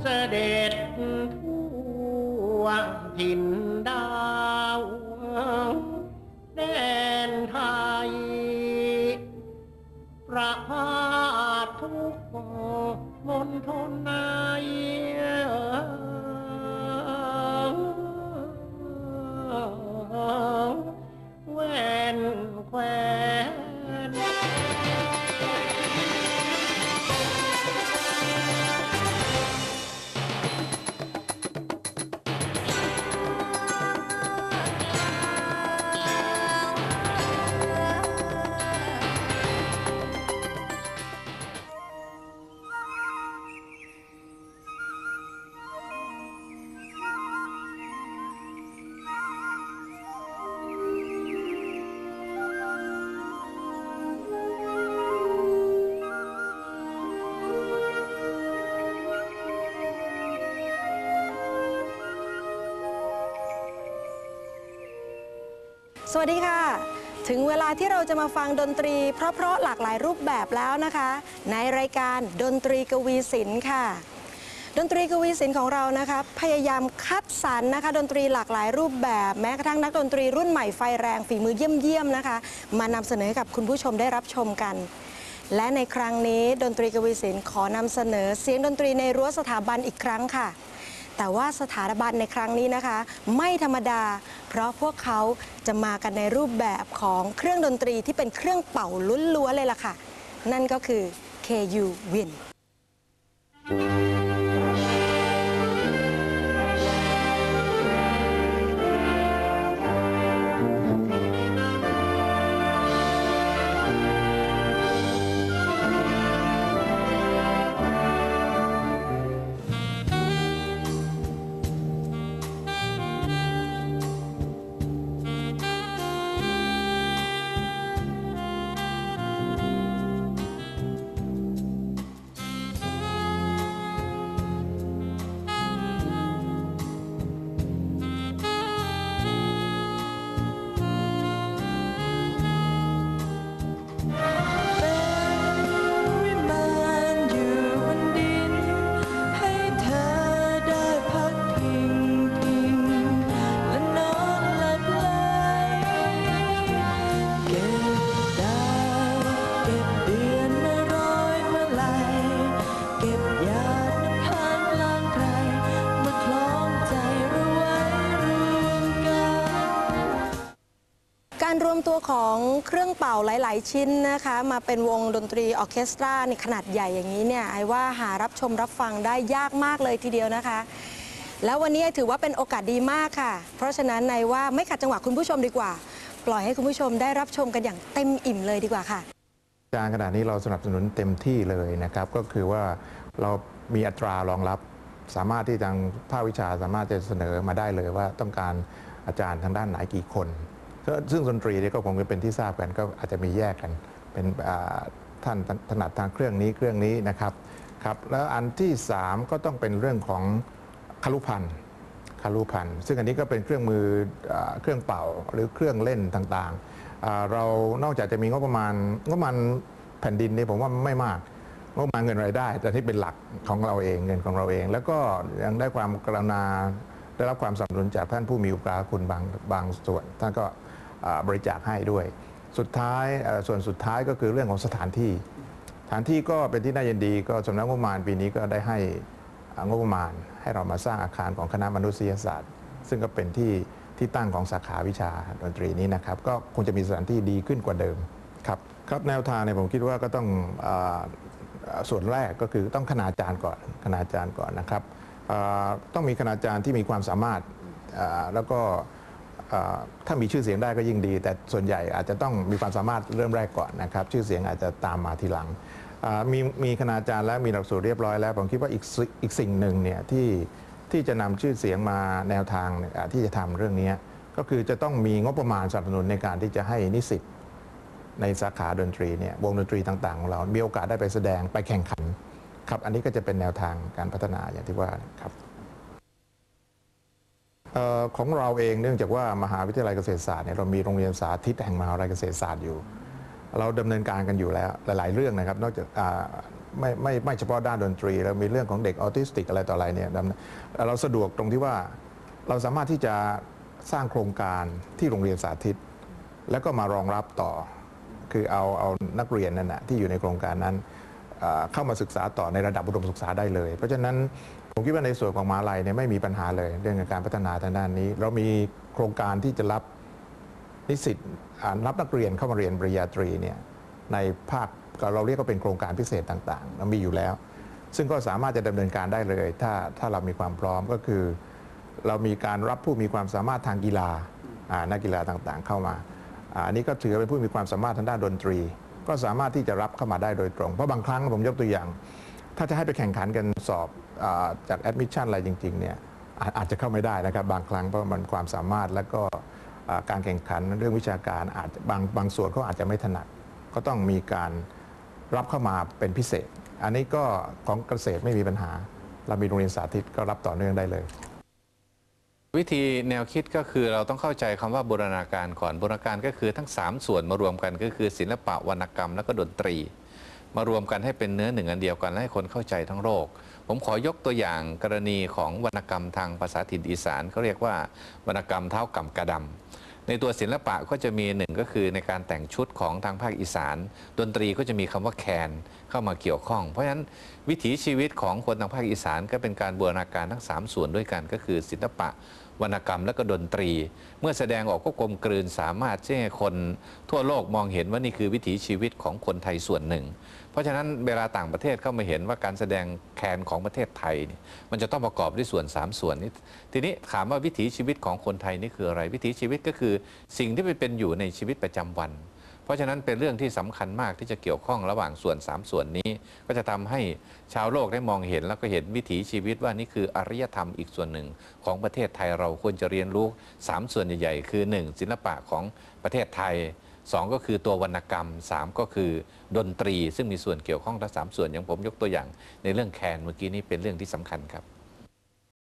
เสด็จทั่วถิ่นดาวแดนไทย ประพาสทุกมนทนในแว่นแคว วัสดีค่ะ ถึงเวลาที่เราจะมาฟังดนตรี เพราะๆหลากหลายรูปแบบแล้วนะคะ ในรายการดนตรีกวีศิลป์ค่ะ ดนตรีกวีศิลป์ของเรานะคะพยายามคัดสรรนะคะ ดนตรีหลากหลายรูปแบบแม้กระทั่งนักดนตรีรุ่นใหม่ไฟแรงฝีมือเยี่ยมๆนะคะ มานำเสนอให้กับคุณผู้ชมได้รับชมกัน และในครั้งนี้ดนตรีกวีศิลป์ขอนำเสนอเสียงดนตรีในรั้วสถาบันอีกครั้งค่ะแต่ว่าสถาบันในครั้งนี้นะคะ ไม่ธรรมดา เพราะพวกเขาจะมากันในรูปแบบของเครื่องดนตรีที่เป็นเครื่องเป่าล้วนๆเลยล่ะค่ะ นั่นก็คือ KU Win เป่าหลาย ๆ ชิ้นนะคะ มาเป็นวงดนตรีออเคสตราในขนาดใหญ่อย่างนี้เนี่ยไอ้ว่าหารับชมรับฟังได้ยากมากเลยทีเดียวนะคะ แล้ววันนี้ถือว่าเป็นโอกาสดีมากค่ะ เพราะฉะนั้นในว่าไม่ขัดจังหวะคุณผู้ชมดีกว่า ปล่อยให้คุณผู้ชมได้รับชมกันอย่างเต็มอิ่มเลยดีกว่าค่ะการขณะนี้เราสนับสนุนเต็มที่เลยนะครับ ก็คือว่าเรามีอัตรารองรับสามารถที่ทางภาควิชาสามารถจะเสนอมาได้เลยว่าต้องการอาจารย์ทางด้านไหนกี่คน ซึ่งดนตรีเนี่ยก็คงจะเป็นที่ทราบกันก็อาจจะมีแยกกัน เป็นท่านถนัดทางเครื่องนี้เครื่องนี้นะครับครับแล้วอันที่ 3 ก็ต้องเป็นเรื่องของคารุพันธ์คารุพันธ์ซึ่งอันนี้ก็เป็นเครื่องมืออเครื่องเป่าหรือเครื่องเล่นต่างๆ เรานอกจากจะมีงบประมาณงบประมาณแผ่นดินเนี่ยผมว่าไม่มากงบประมาณเงินรายได้ แต่ที่เป็นหลักของเราเองเงินของเราเอง แล้วก็ยังได้ความกรุณาได้รับความสนับสนุนจากท่านผู้มีอุปการะคุณบางบางส่วนท่านก็ บริจาคให้ด้วย สุดท้ายส่วนสุดท้ายก็คือเรื่องของสถานที่ สถานที่ก็เป็นที่น่ายินดี ก็สำนักงบประมาณปีนี้ก็ได้ให้งบประมาณ ให้เรามาสร้างอาคารของคณะมนุษยศาสตร์ ซึ่งก็เป็นที่ที่ตั้งของสาขาวิชาดนตรีนี้นะครับ ก็คงจะมีสถานที่ดีขึ้นกว่าเดิมครับครับแนวทางเนี่ยผมคิดว่าก็ต้องอส่วนแรกก็คือต้องคณาจารย์ก่อนคณาจารย์ก่อนนะครับต้องมีคณาจารย์ที่มีความสามารถแล้วก็ ถ้ามีชื่อเสียงได้ก็ยิ่งดี แต่ส่วนใหญ่อาจจะต้องมีความสามารถเริ่มแรกก่อนนะครับ ชื่อเสียงอาจจะตามมาทีหลัง มีมีคณาจารย์และมีหลักสูตรเรียบร้อยแล้ว ผมคิดว่าอีกสิอีกสิ่งหนึ่งเนี่ยที่ที่จะนำชื่อเสียงมาแนวทางที่จะทำเรื่องนี้ ก็คือจะต้องมีงบประมาณสนับสนุนในการที่จะให้นิสิตในสาขาดนตรีเนี่ยวงดนตรีต่างๆของเรา มีโอกาสได้ไปแสดงไปแข่งขันครับ อันนี้ก็จะเป็นแนวทางการพัฒนาอย่างที่ว่าครับ ของเราเองเนื่องจากว่ามหาวิทยาลัยเกษตรศาสตร์เนี่ยเรามีโรงเรียนสาธิตแห่งมหาวิทยาลัยเกษตรศาสตร์อยู่ เราดำเนินการกันอยู่แล้วหลาย ๆ เรื่องนะครับ นอกจากอ่ไม่ไม่ไม่เฉพาะด้านดนตรีเรามีเรื่องของเด็กออทิสติกอะไรต่ออะไรเนี่ยเราสะดวกตรงที่ว่าเราสามารถที่จะสร้างโครงการที่โรงเรียนสาธิต แล้วก็มารองรับต่อ คือเอาเอานักเรียนนั่นนะที่อยู่ในโครงการนั้น เข้ามาศึกษาต่อในระดับอุดมศึกษาได้เลย เพราะฉะนั้นผมคิดว่าในส่วนของมหาลัยเนี่ยไม่มีปัญหาเลยเรื่องการพัฒนาทางด้านนี้ เรามีโครงการที่จะรับนิสิตรับนักเรียนเข้ามาเรียนปริญญาตรีเนี่ยในภาคเราเรียกว่าเป็นโครงการพิเศษต่างๆเรามีอยู่แล้ว ซึ่งก็สามารถจะดำเนินการได้เลย ถ้าถ้าเรามีความพร้อมก็คือ เรามีการรับผู้มีความสามารถทางกีฬานักกีฬาต่างๆ เข้ามาอันนี้ก็ถือเป็นผู้มีความสามารถทางด้านดนตรี ก็สามารถที่จะรับเข้ามาได้โดยตรง เพราะบางครั้งผมยกตัวอย่าง ถ้าจะให้ไปแข่งขันกันสอบอาจากแอดมิชชั่นอะไรจริงๆเนี่ยอาอาจจะเข้าไม่ได้นะครับบางครั้งเพราะมันความสามารถและก็การแข่งขันเรื่องวิชาการอาจจะบางบางส่วนเขาอาจจะไม่ถนัด ก็ต้องมีการรับเข้ามาเป็นพิเศษ อันนี้ก็ของเกษตรไม่มีปัญหา เรามีโรงเรียนสาธิตก็รับต่อเนื่องได้เลย วิธีแนวคิดก็คือเราต้องเข้าใจคำว่าบูรณาการก่อนบูรณาการก็คือทั้ง 3 ส่วนมารวมกันก็คือศิลปะวรรณกรรม และก็ดนตรี มารวมกันให้เป็นเนื้อหนึ่งอันเดียวกันและให้คนเข้าใจทั้งโลกผมขอยกตัวอย่างกรณีของวรรณกรรมทางภาษาถิ่นอีสานเขาเรียกว่าวรรณกรรมเท้ากำกระดำในตัวศิลปะก็จะมีหนึ่งก็คือในการแต่งชุดของทางภาคอีสาน ดนตรีก็จะมีคำว่าแคนเข้ามาเกี่ยวข้อง เพราะฉะนั้นวิถีชีวิตของคนทางภาคอีสานก็เป็นการบูรณาการทั้งสามส่วนด้วยกันก็คือศิลปะ วรรณกรรมและก็ดนตรี เมื่อแสดงออกก็กลมกลืนสามารถที่ให้คนทั่วโลกมองเห็นว่านี่คือวิถีชีวิตของคนไทยส่วนหนึ่ง เพราะฉะนั้นเวลาต่างประเทศเข้ามาเห็นว่าการแสดงแคนของประเทศไทย มันจะต้องประกอบด้วยส่วน 3 ส่วนนี้ทีนี้ถามว่าวิถีชีวิตของคนไทยนี่คืออะไร วิถีชีวิตก็คือสิ่งที่เป็นอยู่ในชีวิตประจำวัน เพราะฉะนั้นเป็นเรื่องที่สำคัญมากที่จะเกี่ยวข้องระหว่างส่วน 3 ส่วนนี้ ก็จะทำให้ชาวโลกได้มองเห็น แล้วก็เห็นวิถีชีวิตว่านี่คืออารยธรรมอีกส่วนหนึ่งของประเทศไทยเราควรจะเรียนรู้ 3 ส่วนใหญ่ๆ คือ 1. ศิลปะของประเทศไทย 2 ก็คือตัววรรณกรรม 3 ก็คือดนตรี ซึ่งมีส่วนเกี่ยวข้องทั้งสามส่วนอย่างผมยกตัวอย่าง ในเรื่องแคนเมื่อกี้นี้เป็นเรื่องที่สำคัญครับ